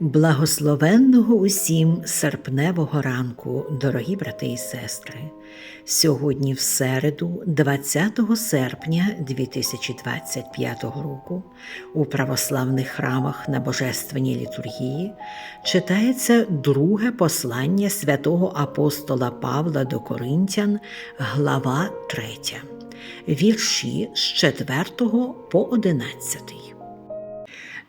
Благословенного усім серпневого ранку, дорогі брати і сестри. Сьогодні, в середу, 20 серпня 2025 року, у православних храмах на Божественній літургії читається друге послання святого апостола Павла до Коринтян, глава 3, вірші з 4 по 11.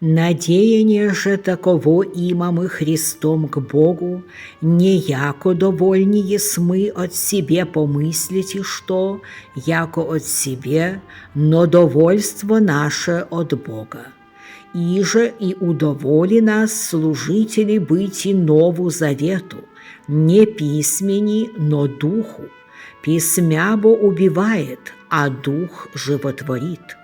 Надеяние же таково имамы Христом к Богу, не яко довольни мы от себе помыслите, что, яко от себе, но довольство наше от Бога. Иже и удоволи нас служители быть и нову завету, не письмени, но духу. Письмя бо убивает, а дух животворит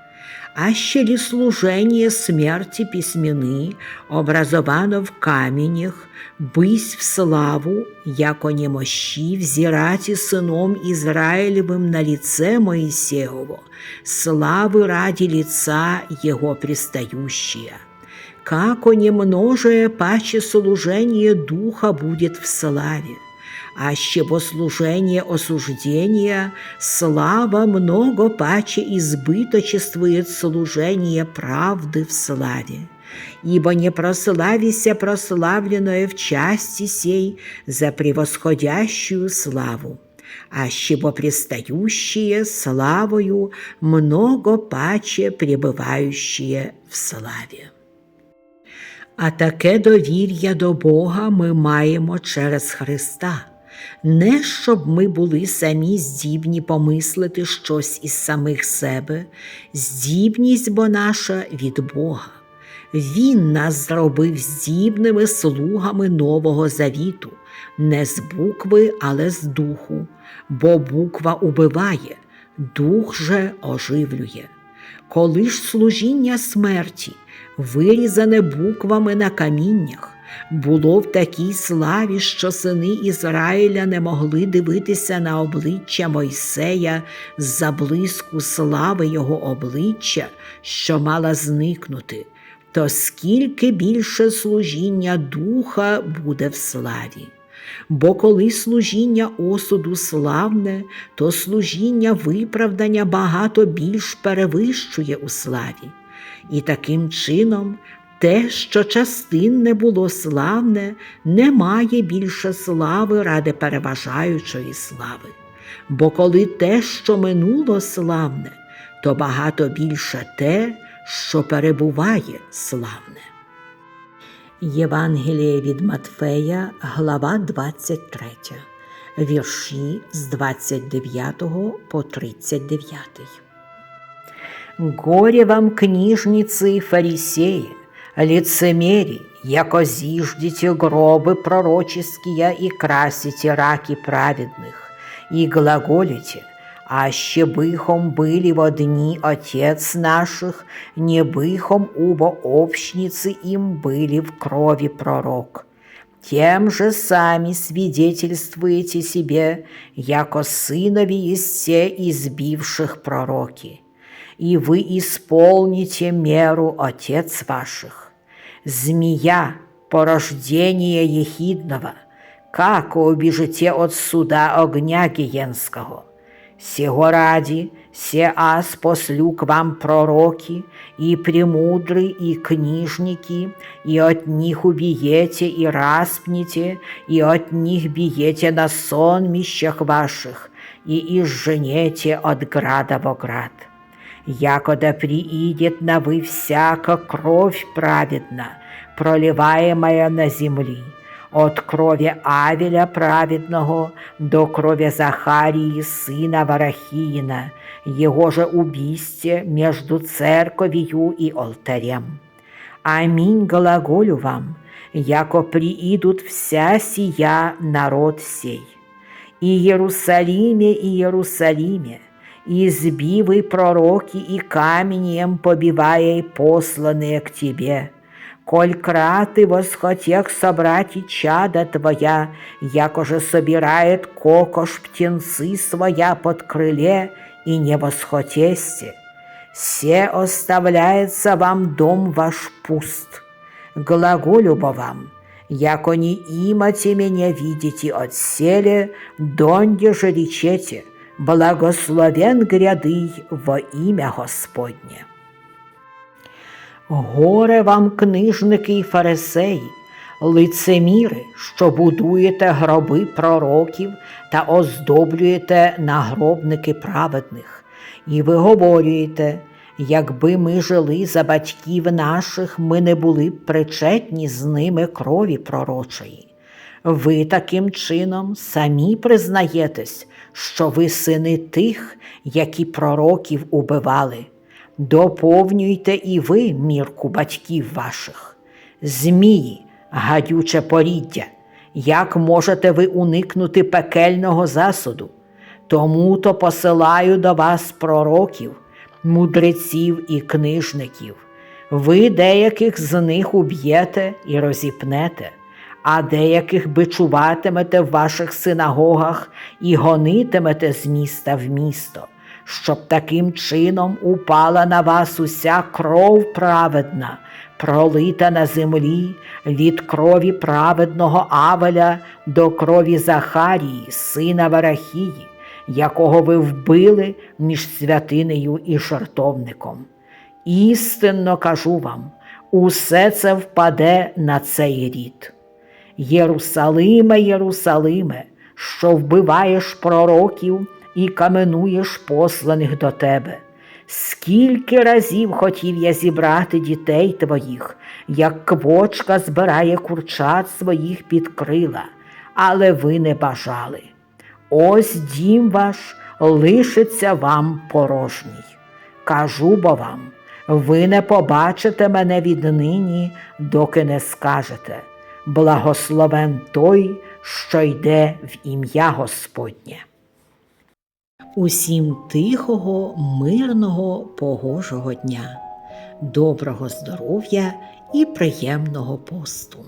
аще ли служение смерти письмены образовано в каменях, бысь в славу, яко немощи взирати сыном Израилевым на лице Моисеево, славы ради лица его пристающие. Како немножее паче служение духа будет в славе, аще бо служение осуждения, слава много паче избыточествует служение правды в славе. Ибо не прославися прославленное в части сей за превосходящую славу, аще бо пристающие славою много паче пребывающие в славі. А таке довір'я до Бога ми маємо через Христа не щоб ми були самі здібні помислити щось із самих себе, здібність бо наша від Бога. Він нас зробив здібними слугами Нового Завіту, не з букви, але з духу, бо буква убиває, дух же оживлює. Коли ж служіння смерті, вирізане буквами на каміннях, було в такій славі, що сини Ізраїля не могли дивитися на обличчя Мойсея з-за блиску слави його обличчя, що мала зникнути, то скільки більше служіння духа буде в славі. Бо коли служіння осуду славне, то служіння виправдання багато більш перевищує у славі. І таким чином те, що частинне було славне, не має більше слави ради переважаючої слави. Бо коли те, що минуло славне, то багато більше те, що перебуває славне. Євангеліє від Матфея, глава 23, вірші з 29 по 39. Горе вам, книжницы и фарисеи, лицемерие, яко зиждете гробы пророческие и красите раки праведных, и глаголите, аще быхом были во дни отец наших, не быхом убо общницы им были в крови пророк. Тем же сами свидетельствуете себе, яко сынови из все избивших пророки, и вы исполните меру отец ваших змея, порождение ехидного, как убежите от суда огня гиенского. Сего ради, се аз послю к вам пророки, и премудры, и книжники, и от них убиете и распнете, и от них биете на сонмищах ваших, и изженете от града в град якода приидет на вы всяка кровь праведна, проливаемая на земли, от крови Авеля праведного до крови Захарии, сына Варахиина, его же убийстве между церковью и алтарем. Аминь глаголю вам, яко приидут вся сия народ сей. И Иерусалиме, и Иерусалиме, и избивый пророки, и каменем побивая посланные к тебе. Коль краты восхотех собрать и чада твоя, якоже собирает кокош птенцы своя под крыле, и не восхотесте. Се оставляется вам дом ваш пуст. Глаголю бо вам, яко не имате меня видите отселе, донде же речете, благословен гряды во ім'я Господнє. Горе вам, книжники і фарисеї, лицеміри, що будуєте гроби пророків та оздоблюєте нагробники праведних, і ви говорюєте, якби ми жили за батьків наших, ми не були б причетні з ними крові пророчої. Ви таким чином самі признаєтесь, що ви сини тих, які пророків убивали. Доповнюйте і ви мірку батьків ваших. Змії, гадюче поріддя, як можете ви уникнути пекельного засуду? Тому то посилаю до вас пророків, мудреців і книжників. Ви деяких з них уб'єте і розіпнете, а деяких бичуватимете в ваших синагогах і гонитимете з міста в місто щоб таким чином упала на вас уся кров праведна, пролита на землі від крові праведного Авеля до крові Захарії, сина Варахії, якого ви вбили між святинею і жартовником. Істинно кажу вам, усе це впаде на цей рід. Єрусалиме, Єрусалиме, що вбиваєш пророків і каменуєш посланих до тебе. Скільки разів хотів я зібрати дітей твоїх, як квочка збирає курчат своїх під крила, але ви не бажали. Ось дім ваш лишиться вам порожній. Кажу бо вам, ви не побачите мене віднині, доки не скажете. Благословен той, що йде в ім'я Господнє. Усім тихого, мирного, погожого дня, доброго здоров'я і приємного посту.